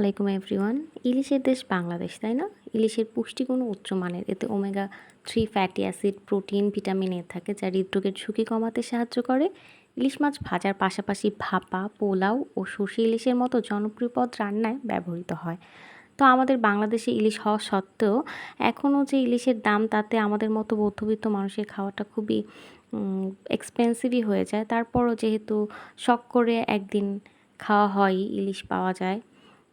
আলাইকুম এভরিওয়ান। ইলিশের দেশ বাংলাদেশ, তাই না? ইলিশের পুষ্টিগুণ উচ্চমানের এতে omega three fatty acid, protein, vitamin A থাকে, যা হৃদরোগের ঝুঁকি কমাতে সাহায্য করে। ইলিশ মাছ ভাজার পাশাপাশি ভাপা, পোলাও ও সর্ষে ইলিশের মতো জনপ্রিয় পদ রান্নায় ব্যবহৃত হয়। তো আমাদের বাংলাদেশে ইলিশ হওয়া সত্ত্বেও এখনও যে ইলিশের দাম তাতে আমাদের মতো মধ্যবিত্ত মানুষের খাওয়াটা খুবই এক্সপেন্সিভই হয়ে যায়। তারপরও যেহেতু শখ করে একদিন খাওয়া হয়, ইলিশ পাওয়া যায়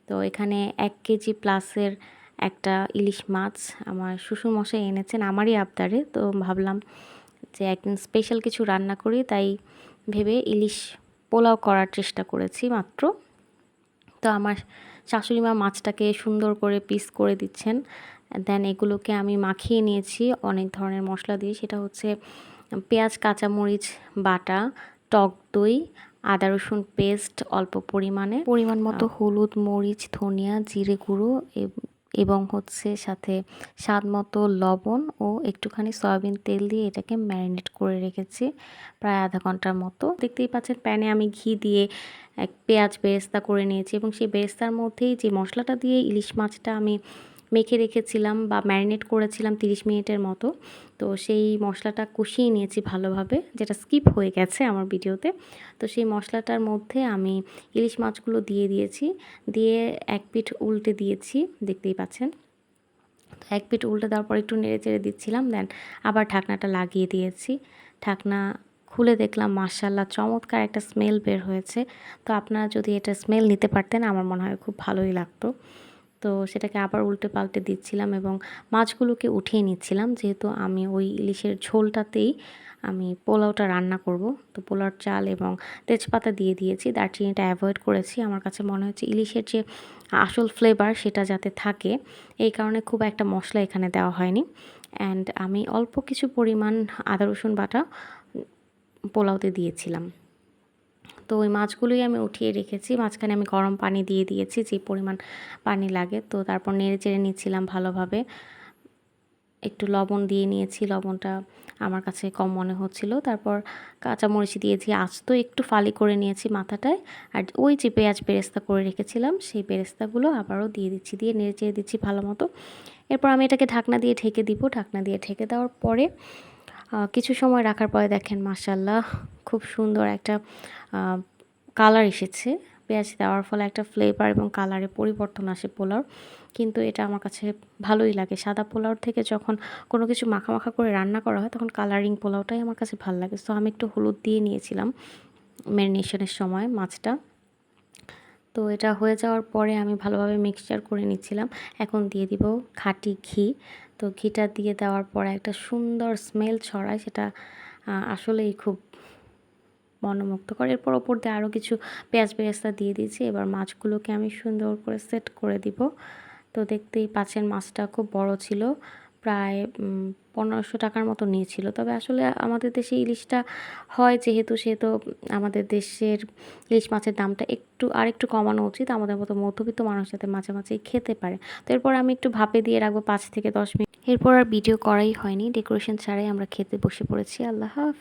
তো এখানে এক কেজি প্লাসের একটা ইলিশ মাছ আমার শ্বশুরমশাই এনেছেন আমারই আবদারে। তো ভাবলাম যে একদিন স্পেশাল কিছু রান্না করি, তাই ভেবে ইলিশ পোলাও করার চেষ্টা করেছি মাত্র। তো আমার শাশুড়ি মা মাছটাকে সুন্দর করে পিস করে দিচ্ছেন। দেন এগুলোকে আমি মাখিয়ে নিয়েছি অনেক ধরনের মশলা দিয়ে। সেটা হচ্ছে পেঁয়াজ, কাঁচামরিচ, বাটা, টক দই আদা রসুন পেস্ট অল্প পরিমাণে পরিমাণ মতো হলুদ মরিচ ধনিয়া জিরে গুঁড়ো এবং হচ্ছে সাথে স্বাদ মতো লবণ ও একটুখানি সয়াবিন তেল দিয়ে এটাকে ম্যারিনেট করে রেখেছি প্রায় আধা ঘণ্টার মতো। দেখতেই পাচ্ছেন প্যানে আমি ঘি দিয়ে এক পেঁয়াজ বেরেস্তা করে নিয়েছি এবং সেই বেরেস্তার মধ্যেই যে মশলাটা দিয়ে ইলিশ মাছটা আমি মেখে রেখেছিলাম বা ম্যারিনেট করেছিলাম 30 মিনিটের মতো। তো সেই মশলাটা কষিয়ে নিয়েছি ভালোভাবে, যেটা স্কিপ হয়ে গেছে আমার ভিডিওতে। তো সেই মশলাটার মধ্যে আমি ইলিশ মাছগুলো দিয়ে দিয়েছি, দিয়ে এক পিঠ উল্টে দিয়েছি, দেখতেই পাচ্ছেন। তো এক পিঠ উল্টে দেওয়ার পর একটু নেড়ে চেড়ে দিচ্ছিলাম, দেন আবার ঢাকনাটা লাগিয়ে দিয়েছি। ঢাকনা খুলে দেখলাম মার্শাল্লাহ চমৎকার একটা স্মেল বের হয়েছে। তো আপনারা যদি এটা স্মেল নিতে পারতেন, আমার মনে হয় খুব ভালোই লাগতো। তো সেটাকে আবার উল্টে পাল্টে দিচ্ছিলাম এবং মাছগুলোকে উঠিয়ে নিচ্ছিলাম। যেহেতু আমি ওই ইলিশের ঝোলটাতেই আমি পোলাওটা রান্না করব। তো পোলাওর চাল এবং তেজপাতা দিয়ে দিয়েছি, দারচিনিটা অ্যাভয়েড করেছি। আমার কাছে মনে হচ্ছে ইলিশের যে আসল ফ্লেভার সেটা যাতে থাকে, এই কারণে খুব একটা মশলা এখানে দেওয়া হয়নি। অ্যান্ড আমি অল্প কিছু পরিমাণ আদা রসুন বাটা পোলাওতে দিয়েছিলাম। তো ওই মাছগুলোই আমি উঠিয়ে রেখেছি। মাঝখানে আমি গরম পানি দিয়ে দিয়েছি, যে পরিমাণ পানি লাগে। তো তারপর নেড়ে চেড়ে নিচ্ছিলাম ভালোভাবে। একটু লবণ দিয়ে নিয়েছি, লবণটা আমার কাছে কম মনে হচ্ছিল। তারপর কাঁচামরিচ দিয়েছি আজ তো একটু ফালি করে নিয়েছি মাথাটায়। আর ওই যে পেঁয়াজ বেরেস্তা করে রেখেছিলাম, সেই বেরেস্তাগুলো আবারও দিয়ে দিচ্ছি, দিয়ে নেড়ে চেড়ে দিচ্ছি ভালো মতো এরপর আমি এটাকে ঢাকনা দিয়ে ঢেকে দিব। ঢাকনা দিয়ে ঢেকে দেওয়ার পরে কিছু সময় রাখার পরে দেখেন মাসাল্লাহ খুব সুন্দর একটা কালার এসেছে। পেঁয়াজ দেওয়ার ফলে একটা ফ্লেভার এবং কালারে পরিবর্তন আসে পোলাওর। কিন্তু এটা আমার কাছে ভালোই লাগে। সাদা পোলাওর থেকে যখন কোনো কিছু মাখা মাখা করে রান্না করা হয়, তখন কালারিং পোলাওটাই আমার কাছে ভালো লাগে। সো আমি একটু হলুদ দিয়ে নিয়েছিলাম ম্যারিনেশনের সময় মাছটা। তো এটা হয়ে যাওয়ার পরে আমি ভালোভাবে মিক্সচার করে নিচ্ছিলাম। এখন দিয়ে দিব খাঁটি ঘি। তো ঘিটা দিয়ে দেওয়ার পরে একটা সুন্দর স্মেল ছড়ায়। সেটা আসলেই খুব মনোমুগ্ধকর এরপর ওপর দিয়ে আরও কিছু পেঁয়াজ বেরেস্তা দিয়ে দিয়েছি। এবার মাছগুলোকে আমি সুন্দর করে সেট করে দিব। তো দেখতেই পাচ্ছেন মাছটা খুব বড় ছিল, প্রায় পনেরোশো টাকার মতো নিয়েছিল। তবে আসলে আমাদের দেশে ইলিশটা হয়, যেহেতু, সেহেতু আমাদের দেশের ইলিশ মাছের দামটা একটু আর একটু কমানো উচিত। আমাদের মতো মধ্যবিত্ত মানুষ যাতে মাঝে মাঝেই খেতে পারে। তো এরপর আমি একটু ভাপে দিয়ে রাখব পাঁচ থেকে দশ মিনিট। এরপর আর ভিডিও করাই হয়নি। ডেকোরেশন ছাড়াই আমরা খেতে বসে পড়েছি। আল্লাহ হাফেজ।